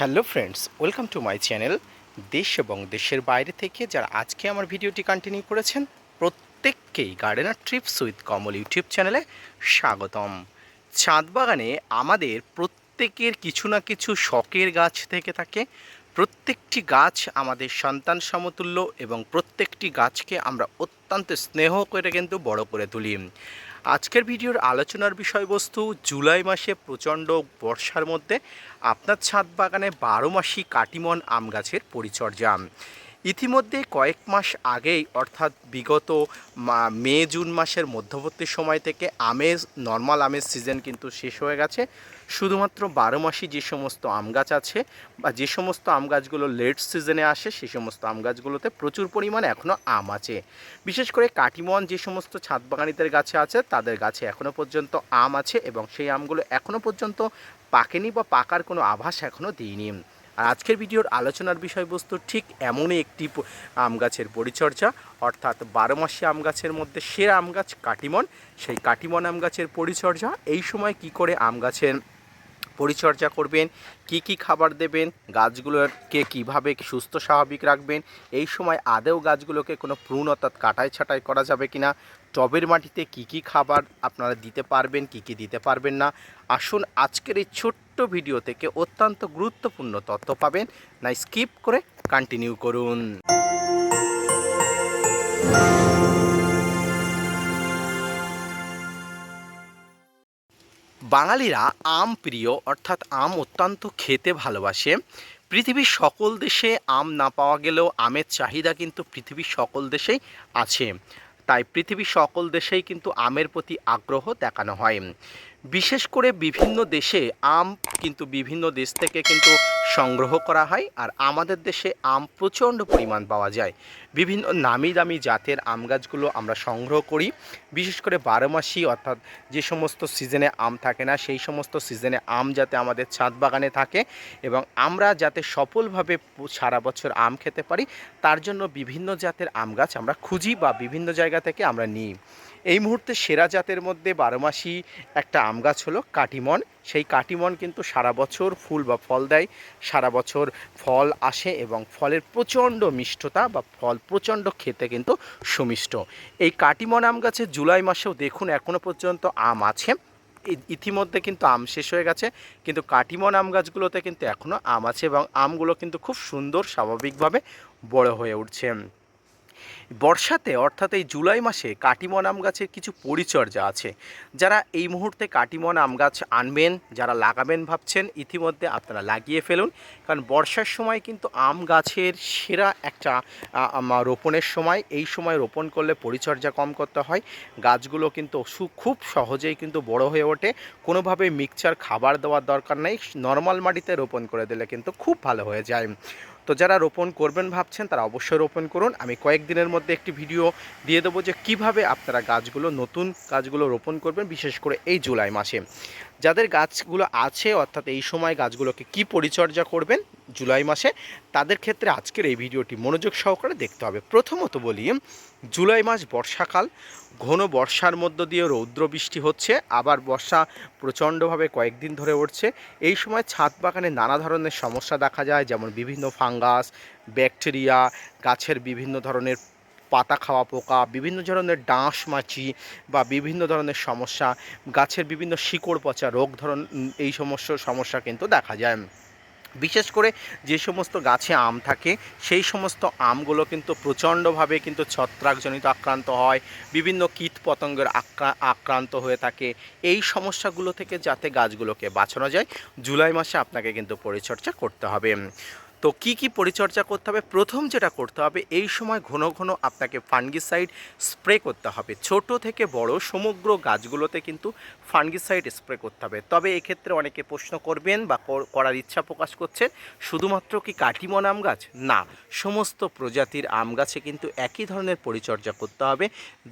Hello friends, welcome to my channel দেশ এবং দেশের বাইরে থেকে যারা আজকে আমার ভিডিওটি কন্টিনিউ করেছেন, প্রত্যেককেই gardener trips with Kamal YouTube চ্যানেলে স্বাগতম। ছাদ বাগানে আমাদের প্রত্যেকের কিছু না কিছু শখের গাছ থেকে থাকে, প্রত্যেকটি গাছ আমাদের সন্তান সমতুল্য এবং প্রত্যেকটি গাছকে আমরা অত্যন্ত স্নেহ করে কিন্তু বড় করে তুলি। আজকের ভিডিওর আলোচনার বিষয়বস্তু, জুলাই মাসে প্রচণ্ড বর্ষার মধ্যে আপনার ছাদ বাগানে বারো মাসি কাটিমন আম গাছের পরিচর্যা। ইতিমধ্যে কয়েক মাস আগেই, অর্থাৎ বিগত মা- জুন মাসের মধ্যবর্তী সময় থেকে আমের নর্মাল আমের সিজন কিন্তু শেষ হয়ে গেছে। শুধুমাত্র বারো মাসি যে সমস্ত আম গাছ আছে বা যে সমস্ত আম গাছগুলো লেট সিজনে আসে সেই সমস্ত আম গাছগুলোতে প্রচুর পরিমাণে এখনও আম আছে। বিশেষ করে কাটিমন যে সমস্ত ছাদ বাগানিদের গাছে আছে, তাদের গাছে এখনও পর্যন্ত আম আছে এবং সেই আমগুলো এখনও পর্যন্ত পাকেনি বা পাকার কোনো আভাস এখনও দিইনি। আর আজকের ভিডিওর আলোচনার বিষয়বস্তু ঠিক এমনই একটি আম গাছের পরিচর্যা, অর্থাৎ বারো মাসি আম গাছের মধ্যে সেরা আম গাছ কাটিমন। সেই কাটিমন আম গাছের পরিচর্যা, এই সময় কি করে আম গাছের পরিচর্যা করবেন, কি কি খাবার দেবেন, গাছগুলোকে কীভাবে সুস্থ স্বাভাবিক রাখবেন, এই সময় আদেও গাছগুলোকে কোনো প্রুন অর্থাৎ কাটাই ছাটাই করা যাবে কিনা, টবের মাটিতে কি কি খাবার আপনারা দিতে পারবেন, কি কি দিতে পারবেন না, আসুন আজকের এই ছোট্ট ভিডিও থেকে অত্যন্ত গুরুত্বপূর্ণ তথ্য পাবেন। না, স্কিপ করে কন্টিনিউ করুন। বাঙালিরা আম প্রিয়, অর্থাৎ আম অত্যন্ত খেতে ভালোবাসে। পৃথিবীর সকল দেশে আম না পাওয়া গেলেও আমের চাহিদা কিন্তু পৃথিবীর সকল দেশেই আছে। তাই পৃথিবীর সকল দেশেই কিন্তু আমের প্রতি আগ্রহ দেখানো হয়। বিশেষ করে বিভিন্ন দেশে আম কিন্তু বিভিন্ন দেশ থেকে কিন্তু সংগ্রহ করা হয় আর আমাদের দেশে আম প্রচণ্ড পরিমাণ পাওয়া যায়। বিভিন্ন নামি দামি জাতের আম গাছগুলো আমরা সংগ্রহ করি। বিশেষ করে বারো মাসি অর্থাৎ যে সমস্ত সিজনে আম থাকে না, সেই সমস্ত সিজনে আম যাতে আমাদের ছাদ বাগানে থাকে এবং আমরা যাতে সফলভাবে সারা বছর আম খেতে পারি, তার জন্য বিভিন্ন জাতের আম গাছ আমরা খুঁজি বা বিভিন্ন জায়গা থেকে আমরা নিই। এই মুহূর্তে সেরা জাতের মধ্যে বারো মাসি একটা আম গাছ হলো কাটিমন। সেই কাটিমন কিন্তু সারা বছর ফুল বা ফল দেয়। সারা বছর ফল আসে এবং ফলের প্রচণ্ড মিষ্টতা বা ফল প্রচণ্ড খেতে কিন্তু সুমিষ্ট। এই কাটিমন আম গাছে জুলাই মাসেও দেখুন এখনও পর্যন্ত আম আছে। ইতিমধ্যে কিন্তু আম শেষ হয়ে গেছে। কিন্তু কাটিমন আম গাছগুলোতে কিন্তু এখনও আম আছে এবং আমগুলো কিন্তু খুব সুন্দর, স্বাভাবিকভাবে বড় হয়ে উঠছে। বর্ষাতে, অর্থাৎ এই জুলাই মাসে কাটিমন আম গাছের কিছু পরিচর্যা আছে। যারা এই মুহূর্তে কাটিমন আম গাছ আনবেন, যারা লাগাবেন ভাবছেন, ইতিমধ্যে আপনারা লাগিয়ে ফেলুন। কারণ বর্ষার সময় কিন্তু আম গাছের সেরা একটা রোপণের সময়। এই সময় রোপণ করলে পরিচর্যা কম করতে হয়। গাছগুলো কিন্তু খুব সহজেই কিন্তু বড় হয়ে ওঠে। কোনোভাবে মিক্সচার খাবার দেওয়ার দরকার নেই। নর্মাল মাটিতে রোপণ করে দিলে কিন্তু খুব ভালো হয়ে যায়। তো যারা রোপণ করবেন ভাবছেন, তারা অবশ্যই রোপণ করুন। আমি কয়েকদিনের মধ্যে একটি ভিডিও দিয়ে দেবো যে কীভাবে আপনারা গাছগুলো, নতুন গাছগুলো রোপণ করবেন, বিশেষ করে এই জুলাই মাসে। যাদের গাছগুলো আছে, অর্থাৎ এই সময় গাছগুলোকে কি পরিচর্যা করবেন জুলাই মাসে, তাদের ক্ষেত্রে আজকের এই ভিডিওটি মনোযোগ সহকারে দেখতে হবে। প্রথমত বলি, জুলাই মাস বর্ষাকাল, ঘন বর্ষার মধ্য দিয়ে রৌদ্র বৃষ্টি হচ্ছে, আবার বর্ষা প্রচণ্ডভাবে কয়েকদিন ধরে উঠছে। এই সময় ছাদ বাগানে নানা ধরনের সমস্যা দেখা যায়, যেমন বিভিন্ন ফাঙ্গাস, ব্যাকটেরিয়া, গাছের বিভিন্ন ধরনের পাতা খাওয়া পোকা, বিভিন্ন ধরনের ডাঁশ মাছি বা বিভিন্ন ধরনের সমস্যা, গাছের বিভিন্ন শিকড় পচা রোগ ধরন এই সমস্ত সমস্যা কিন্তু দেখা যায়। বিশেষ করে যে সমস্ত গাছে আম থাকে, সেই সমস্ত আমগুলো কিন্তু প্রচণ্ডভাবে কিন্তু ছত্রাকজনিত আক্রান্ত হয়, বিভিন্ন কীট পতঙ্গের আক্রা- আক্রান্ত হয়ে থাকে। এই সমস্যাগুলো থেকে যাতে গাছগুলোকে বাঁচানো যায়, জুলাই মাসে আপনাকে কিন্তু পরিচর্যা করতে হবে। তো কি কি পরিচর্যা করতে হবে? প্রথম যেটা করতে হবে, এই সময় ঘন ঘন আপনাকে ফাঙ্গিসাইড স্প্রে করতে হবে। ছোট থেকে বড় সমগ্র গাছগুলোতে কিন্তু ফাঙ্গিসাইড স্প্রে করতে হবে। তবে এক্ষেত্রে অনেকে প্রশ্ন করবেন বা করার ইচ্ছা প্রকাশ করছেন, শুধুমাত্র কি কাটিমন আম গাছ? না, সমস্ত প্রজাতির আম গাছে কিন্তু একই ধরনের পরিচর্যা করতে হবে।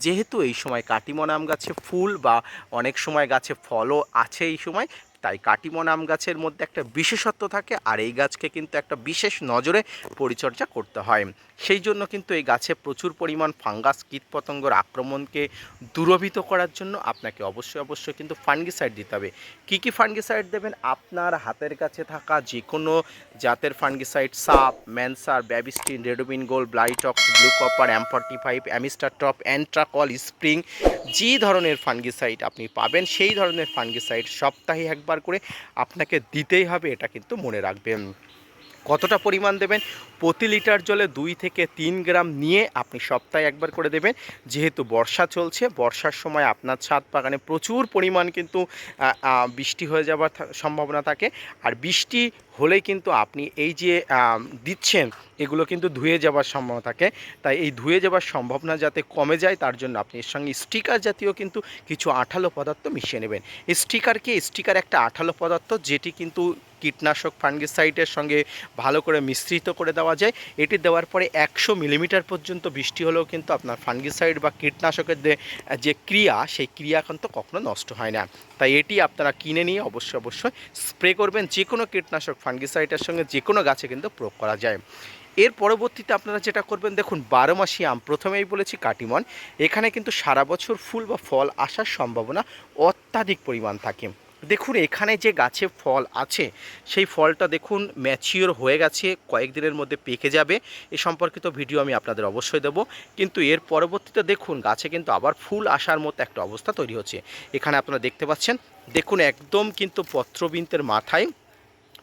যেহেতু এই সময় কাটিমন আম গাছে ফুল বা অনেক সময় গাছে ফলও আছে এই সময় তাই কাটিমন আম গাছের মধ্যে একটা বিশেষত্ব থাকে আর এই গাছকে কিন্তু একটা বিশেষ নজরে পরিচর্যা করতে হয়। সেই জন্য কিন্তু এই গাছে প্রচুর পরিমাণ ফাঙ্গাস কীটপতঙ্গর আক্রমণকে দূরভীত করার জন্য আপনাকে অবশ্যই অবশ্যই কিন্তু ফাঙ্গিসাইড দিতে হবে। কী কী ফাঙ্গিসাইড দেবেন? আপনার হাতের কাছে থাকা যে কোনো জাতের ফাঙ্গিসাইড, সাপ, ম্যানসার, Bavistin, Ridomil Gold, Blitox, blue copper M forty five, Amistar Top, Antracol, spring, যে ধরনের ফাঙ্গিসাইড আপনি পাবেন, সেই ধরনের ফাঙ্গিসাইড সপ্তাহে একবার করে আপনাকে দিতেই হবে এটা কিন্তু মনে রাখবেন। কতটা পরিমাণ দেবেন? প্রতি লিটার জলে দুই থেকে তিন গ্রাম নিয়ে আপনি সপ্তাহে একবার করে দেবেন। যেহেতু বর্ষা চলছে, বর্ষার সময় আপনার ছাদ বাগানে প্রচুর পরিমাণ কিন্তু বৃষ্টি হয়ে যাওয়ার সম্ভাবনা থাকে। আর বৃষ্টি হলেই কিন্তু আপনি এই যে দিচ্ছেন, এগুলো কিন্তু ধুয়ে যাওয়ার সম্ভাবনা থাকে। তাই এই ধুয়ে যাওয়ার সম্ভাবনা যাতে কমে যায়, তার জন্য আপনি এর সঙ্গে স্টিকার জাতীয় কিন্তু কিছু আঠালো পদার্থ মিশিয়ে নেবেন। স্টিকার কি? স্টিকার একটা আঠালো পদার্থ, যেটি কিন্তু কীটনাশক ফাঙ্গিসাইডের সঙ্গে ভালো করে মিশ্রিত করে দেওয়া যায়। এটি দেওয়ার পরে একশো মিলিমিটার পর্যন্ত বৃষ্টি হলেও কিন্তু আপনার ফাঙ্গিসাইড বা কীটনাশকের যে- ক্রিয়া, সেই ক্রিয়া কিন্তু কখনো নষ্ট হয় না। তাই এটি আপনারা কিনে নিয়ে অবশ্যই অবশ্যই স্প্রে করবেন। যে কোনো কীটনাশক ফাঙ্গিসাইডের সঙ্গে যে কোনো গাছে কিন্তু প্রয়োগ করা যায়। এর পরবর্তীতে আপনারা যেটা করবেন, দেখুন, বারো মাসি আম প্রথমেই বলেছি কাটিমন। এখানে কিন্তু সারা বছর ফুল বা ফল আসার সম্ভাবনা অত্যাধিক পরিমাণ থাকে। দেখুন, এখানে যে গাছে ফল আছে, সেই ফলটা দেখুন ম্যাচিওর হয়ে গেছে, কয়েকদিনের মধ্যে পেকে যাবে। এ সম্পর্কিত ভিডিও আমি আপনাদের অবশ্যই দেবো। কিন্তু এর পরবর্তীতে দেখুন, গাছে কিন্তু আবার ফুল আসার মতো একটা অবস্থা তৈরি হচ্ছে। এখানে আপনারা দেখতে পাচ্ছেন, দেখুন একদম কিন্তু পত্রবিন্তের মাথায়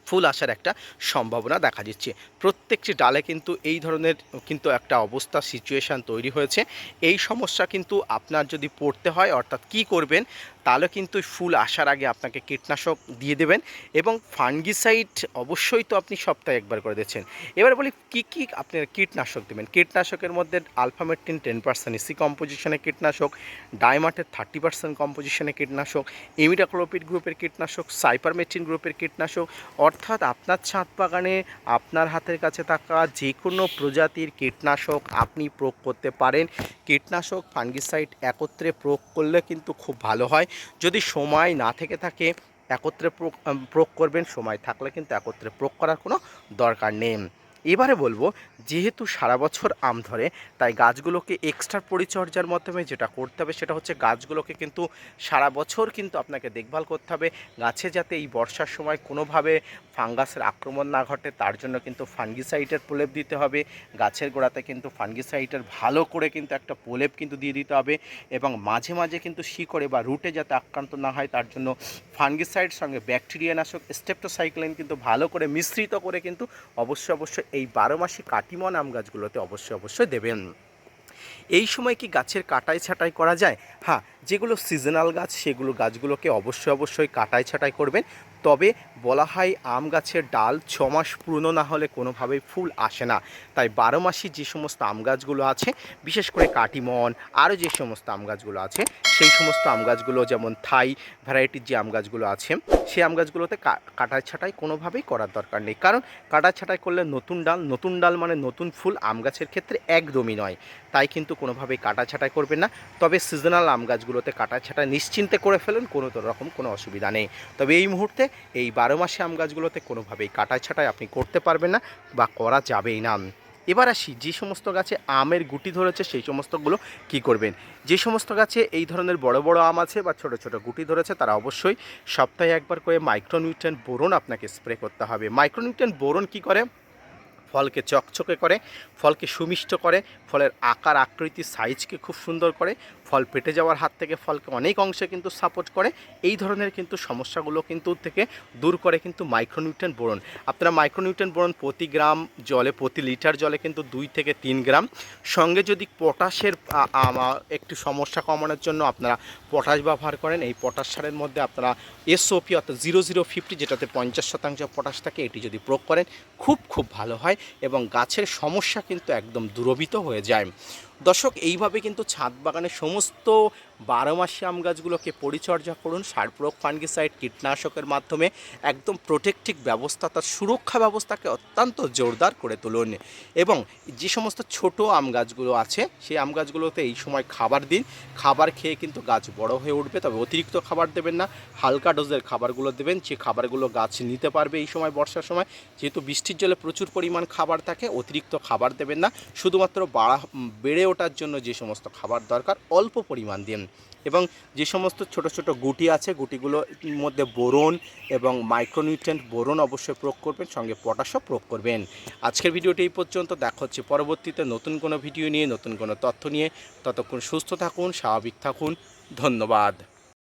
ফুল আসার একটা সম্ভাবনা দেখা দিচ্ছে। প্রত্যেকটি ডালে কিন্তু এই ধরনের কিন্তু একটা অবস্থা সিচুয়েশান তৈরি হয়েছে। এই সমস্যা কিন্তু আপনার যদি পড়তে হয়, অর্থাৎ কি করবেন তাহলে কিন্তু ফুল আসার আগে আপনাকে কীটনাশক দিয়ে দেবেন এবং ফাঙ্গিসাইড অবশ্যই তো আপনি সপ্তাহে একবার করে দিচ্ছেন। এবার বলি কী কী আপনি কীটনাশক দেবেন? কীটনাশকের মধ্যে আলফামেট্রিন টেন পার্সেন্ট ইসি কম্পোজিশনের কীটনাশক ডাইমাটের থার্টি পার্সেন্ট কম্পোজিশনের কীটনাশক ইমিডাক্লোপিড গ্রুপের কীটনাশক, সাইপারমেট্রিন গ্রুপের কীটনাশক, অর্থাৎ আপনার ছাদ বাগানে, আপনার হাতের কাছে থাকা যে কোনো প্রজাতির কীটনাশক আপনি প্রয়োগ করতে পারেন। কীটনাশক, ফাঙ্গিসাইড একত্রে প্রয়োগ করলে কিন্তু খুব ভালো হয়। যদি সময় না থেকে থাকে, একত্রে প্রয়োগ করবেন। সময় থাকলে কিন্তু একত্রে প্রয়োগ করার কোনো দরকার নেই। এবারে বলব, যেহেতু সারা বছর আম ধরে, তাই গাছগুলোকে এক্সট্রা পরিচর্যার মাধ্যমে যেটা করতে হবে সেটা হচ্ছে গাছগুলোকে কিন্তু সারা বছর কিন্তু আপনাকে দেখভাল করতে হবে। গাছে যাতে এই বর্ষার সময় কোনোভাবে ফাঙ্গাসের আক্রমণ না ঘটে, তার জন্য কিন্তু ফাঙ্গিসাইডের প্রলেপ দিতে হবে। গাছের গোড়াতে কিন্তু ফাঙ্গিসাইডের ভালো করে কিন্তু একটা প্রলেপ কিন্তু দিয়ে দিতে হবে এবং মাঝে মাঝে কিন্তু শিকড়ে বা রুটে যাতে আক্রান্ত না হয়, তার জন্য ফাঙ্গিসাইড সঙ্গে ব্যাকটেরিয়া নাশক স্টেপটোসাইক্লিন কিন্তু ভালো করে মিশ্রিত করে কিন্তু অবশ্যই অবশ্যই এই বারো মাসে কাটিমন আম গাছগুলোতে অবশ্যই অবশ্যই দেবেন। এই সময় কি গাছের কাটাই ছাঁটাই করা যায়? হ্যাঁ যেগুলো সিজনাল গাছ, সেগুলো গাছগুলোকে অবশ্যই অবশ্যই কাটাই ছাঁটাই করবেন। তবে বলা হয় আম গাছের ডাল ছ মাস পুরনো না হলে কোনোভাবেই ফুল আসে না। তাই বারো মাসি যে সমস্ত আম গাছগুলো আছে, বিশেষ করে কাটিমন, আরও যে সমস্ত আম গাছগুলো আছে, সেই সমস্ত আম গাছগুলো যেমন থাই, ভ্যারাইটির যে আম গাছগুলো আছে সেই আম গাছগুলোতে কাটাই ছাঁটাই কোনোভাবেই করার দরকার নেই। কারণ কাটাই ছাঁটাই করলে নতুন ডাল নতুন ডাল মানে নতুন ফুল আম গাছের ক্ষেত্রে একদমই নয়। তাই কিন্তু কোনোভাবেই কাটা ছাঁটাই করবেন না। তবে সিজনাল আম গাছগুলোতে কাটা ছাঁটাই নিশ্চিন্তে করে ফেলুন, কোনো রকম কোনো অসুবিধা নেই। তবে এই মুহূর্তে এই বারো মাসে আম গাছগুলোতে কোনোভাবেই কাটা ছাঁটাই আপনি করতে পারবেন না বা করা যাবেই না। এবার আসি, যে সমস্ত গাছে আমের গুটি ধরেছে সেই সমস্তগুলো কি করবেন? যে সমস্ত গাছে এই ধরনের বড় বড় আম আছে বা ছোট ছোট গুটি ধরেছে তারা অবশ্যই সপ্তাহে একবার করে মাইক্রোনিউট্রেন বোরন আপনাকে স্প্রে করতে হবে। মাইক্রোনিউট্রেন বোরন কি করে? ফলকে চকচকে করে ফলকে সুমিষ্ট করে ফলের আকার আকৃতি সাইজকে খুব সুন্দর করে ফল পেটে যাওয়ার হাত থেকে ফলকে অনেক অংশে কিন্তু সাপোর্ট করে। এই ধরনের কিন্তু সমস্যাগুলো কিন্তু থেকে দূর করে কিন্তু মাইক্রোনিউট্রেন বোরন। আপনারা মাইক্রোনিউট্রেন বোরন প্রতি গ্রাম জলে, প্রতি লিটার জলে কিন্তু দুই থেকে তিন গ্রাম। সঙ্গে যদি পটাশের একটু সমস্যা কমানোর জন্য আপনারা পটাশ ব্যবহার করেন। এই পটাশ সারের মধ্যে আপনারা এসওপি অর্থাৎ জিরো জিরো ফিফটি যেটাতে পঞ্চাশ শতাংশ পটাশ থাকে, এটি যদি প্রয়োগ করেন, খুব খুব ভালো হয় এবং গাছের সমস্যা কিন্তু একদম দূরবিত হয়ে যায়। দর্শক এইভাবে কিন্তু ছাদ বাগানের সমস্ত বারো মাসে আম গাছগুলোকে পরিচর্যা করুন। সার প্রয়োগ ফাঙ্গিসাইড কীটনাশকের মাধ্যমে একদম প্রোটেক্টিভ ব্যবস্থা, তার সুরক্ষা ব্যবস্থাকে অত্যন্ত জোরদার করে তুলুন। এবং যে সমস্ত ছোট আম গাছগুলো আছে, সেই আম গাছগুলোতে এই সময় খাবার দিন। খাবার খেয়ে কিন্তু গাছ বড় হয়ে উঠবে, তবে অতিরিক্ত খাবার দেবেন না। হালকা ডোজের খাবারগুলো দেবেন, যে খাবারগুলো গাছ নিতে পারবে এই সময় বর্ষার সময়। যেহেতু বৃষ্টির জলে প্রচুর পরিমাণ খাবার থাকে, অতিরিক্ত খাবার দেবেন না। শুধুমাত্র বাড়া বেড়ে ওঠার জন্য যে সমস্ত খাবার দরকার, অল্প পরিমাণ দিন। এবং যে সমস্ত ছোট ছোট গুটি আছে, গুটিগুলোর মধ্যে বোরন এবং মাইক্রোনিউট্রেন্ট বোরন অবশ্যই প্রয়োগ করবেন, সঙ্গে পটাশও প্রয়োগ করবেন। আজকের ভিডিওটি এই পর্যন্ত, দেখা হচ্ছে পরবর্তীতে নতুন কোনো ভিডিও নিয়ে, নতুন কোনো তথ্য নিয়ে। ততক্ষণ সুস্থ থাকুন, স্বাভাবিক থাকুন, ধন্যবাদ।